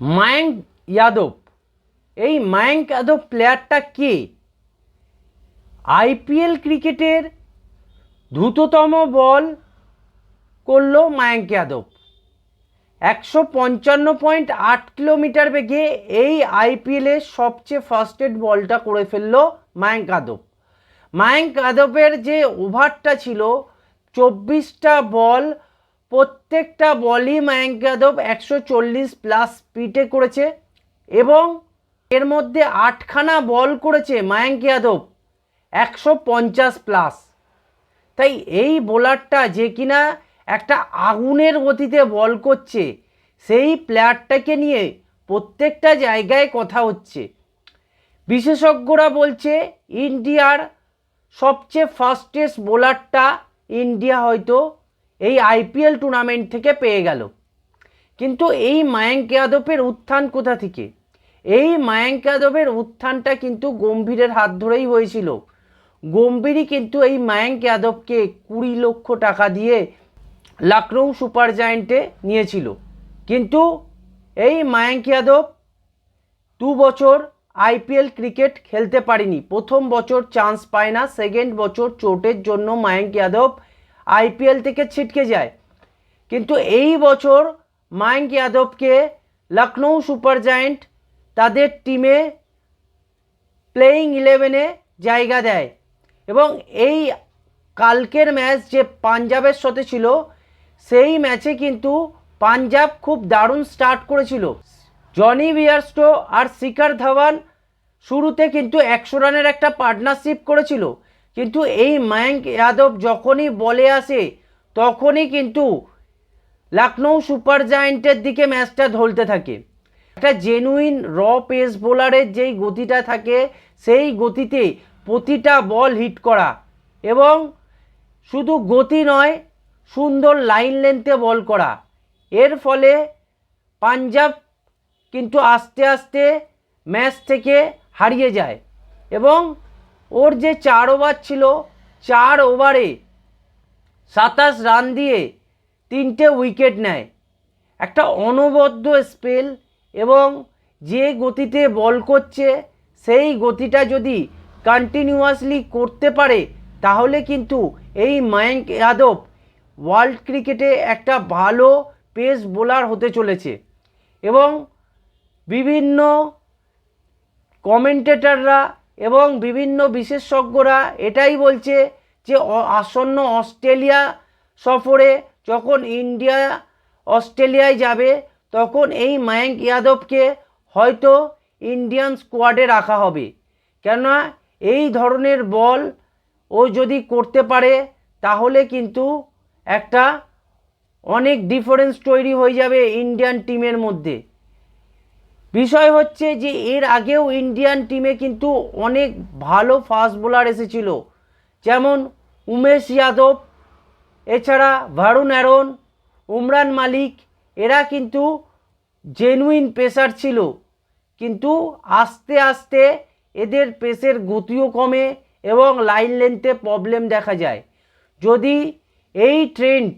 মায়াঙ্ক যাদব এই মায়াঙ্ক যাদব প্লেয়ারটা কে? আইপিএল ক্রিকেটের দ্রুততম বল করল মায়াঙ্ক যাদব একশো পঞ্চান্ন পয়েন্ট আট কিলোমিটার বেগে এই আইপিএলের সবচেয়ে ফাস্টেড বলটা করে ফেলল মায়াঙ্ক যাদব মায়াঙ্ক যাদবের যে ওভারটা ছিল, চব্বিশটা বল প্রত্যেকটা বলই মায়াঙ্ক যাদব একশো চল্লিশ প্লাস স্পিডে করেছে এবং এর মধ্যে আটখানা বল করেছে মায়াঙ্ক যাদব একশো পঞ্চাশ প্লাস তাই এই বোলারটা যে কিনা একটা আগুনের গতিতে বল করছে, সেই প্লেয়ারটাকে নিয়ে প্রত্যেকটা জায়গায় কথা হচ্ছে। বিশেষজ্ঞরা বলছে, ইন্ডিয়ার সবচেয়ে ফাস্টেস্ট বোলারটা ইন্ডিয়া হয়তো এই আইপিএল টুর্নামেন্ট থেকে পেয়ে গেল। কিন্তু এই মায়াঙ্ক যাদবের উত্থান কোথা থেকে? এই মায়াঙ্ক যাদবের উত্থানটা কিন্তু গম্ভীরের হাত ধরেই হয়েছিল। গম্ভীরই কিন্তু এই মায়াঙ্ক যাদবকে কুড়ি লক্ষ টাকা দিয়ে লখনৌ সুপার জায়েন্টে নিয়েছিল। কিন্তু এই মায়াঙ্ক যাদব দু বছর আইপিএল ক্রিকেট খেলতে পারিনি। প্রথম বছর চান্স পায় না, সেকেন্ড বছর চোটের জন্য মায়াঙ্ক যাদব আইপিএল থেকে ছিটকে যায়। কিন্তু এই বছর মায়াঙ্ক যাদবকে লখনৌ সুপার জায়েন্ট তাদের টিমে প্লেয়িং ইলেভেনে জায়গা দেয়। এবং এই কালকের ম্যাচ যে পাঞ্জাবের সাথে ছিল, সেই ম্যাচে কিন্তু পাঞ্জাব খুব দারুণ স্টার্ট করেছিল। জনি বিয়ারস্টো আর শিখর ধাওয়ান শুরুতে কিন্তু একশো রানের একটা পার্টনারশিপ করেছিল। কিন্তু এই মায়াঙ্ক যাদব যখনই বলে আসে, তখনই কিন্তু লখনৌ সুপার জায়েন্টের দিকে ম্যাচটা ধরতে থাকে। একটা জেনুইন র পেস বোলারের যেই গতিটা থাকে, সেই গতিতে প্রতিটা বল হিট করা এবং শুধু গতি নয়, সুন্দর লাইন লেন্থে বল করা। এর ফলে পাঞ্জাব কিন্তু আস্তে আস্তে ম্যাচ থেকে হারিয়ে যায় এবং ওর যে চার ওভার ছিল, চার ওভারে সাতাশ রান দিয়ে তিনটে উইকেট নেয়। একটা অনবদ্য স্পেল এবং যে গতিতে বল করছে, সেই গতিটা যদি কন্টিনিউয়াসলি করতে পারে, তাহলে কিন্তু এই মায়াঙ্ক যাদব ওয়ার্ল্ড ক্রিকেটে একটা ভালো পেস বোলার হতে চলেছে এবং বিভিন্ন কমেন্টেটররা এবং বিভিন্ন বিশেষজ্ঞরা এটাই বলছে যে আসন্ন অস্ট্রেলিয়া সফরে যখন ইন্ডিয়া অস্ট্রেলিয়ায় যাবে, তখন এই মায়াঙ্ক যাদবকে হয়তো ইন্ডিয়ান স্কোয়াডে রাখা হবে। কেননা এই ধরনের বল ও যদি করতে পারে, তাহলে কিন্তু একটা অনেক ডিফারেন্স তৈরি হয়ে যাবে ইন্ডিয়ান টিমের মধ্যে। বিষয় হচ্ছে যে এর আগেও ইন্ডিয়ান টিমে কিন্তু অনেক ভালো ফাস্ট বোলার এসেছিল। যেমন উমেশ যাদব, এছাড়া ভারুণ অ্যারন উমরান মালিক, এরা কিন্তু জেনুইন পেসার ছিল। কিন্তু আস্তে আস্তে এদের পেসের গতিও কমে এবং লাইন লেন্থে প্রবলেম দেখা যায়। যদি এই ট্রেন্ড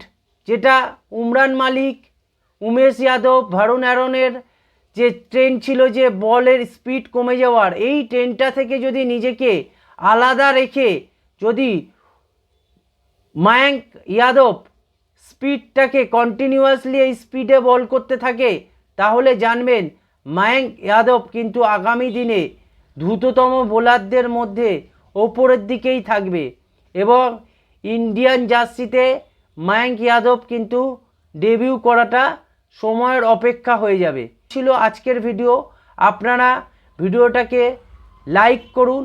যেটা উমরান মালিক, উমেশ যাদব ভারুণ অ্যারনের যে ট্রেন ছিল যে বলের স্পিড কমে যাওয়ার, এই ট্রেনটা থেকে যদি নিজেকে আলাদা রেখে যদি মায়াঙ্ক যাদব স্পিডটাকে কন্টিনিউয়াসলি এই স্পিডে বল করতে থাকে, তাহলে জানবেন মায়াঙ্ক যাদব কিন্তু আগামী দিনে দ্রুততম বোলারদের মধ্যে ওপরের দিকেই থাকবে এবং ইন্ডিয়ান জার্সিতে মায়াঙ্ক যাদব কিন্তু ডেবিউ করাটা সময়ের অপেক্ষা হয়ে যাবে। ছিল আজকের ভিডিও। আপনারা ভিডিওটাকে লাইক করুন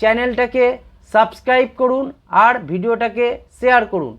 চ্যানেলটাকে সাবস্ক্রাইব করুন আর ভিডিওটাকে শেয়ার করুন।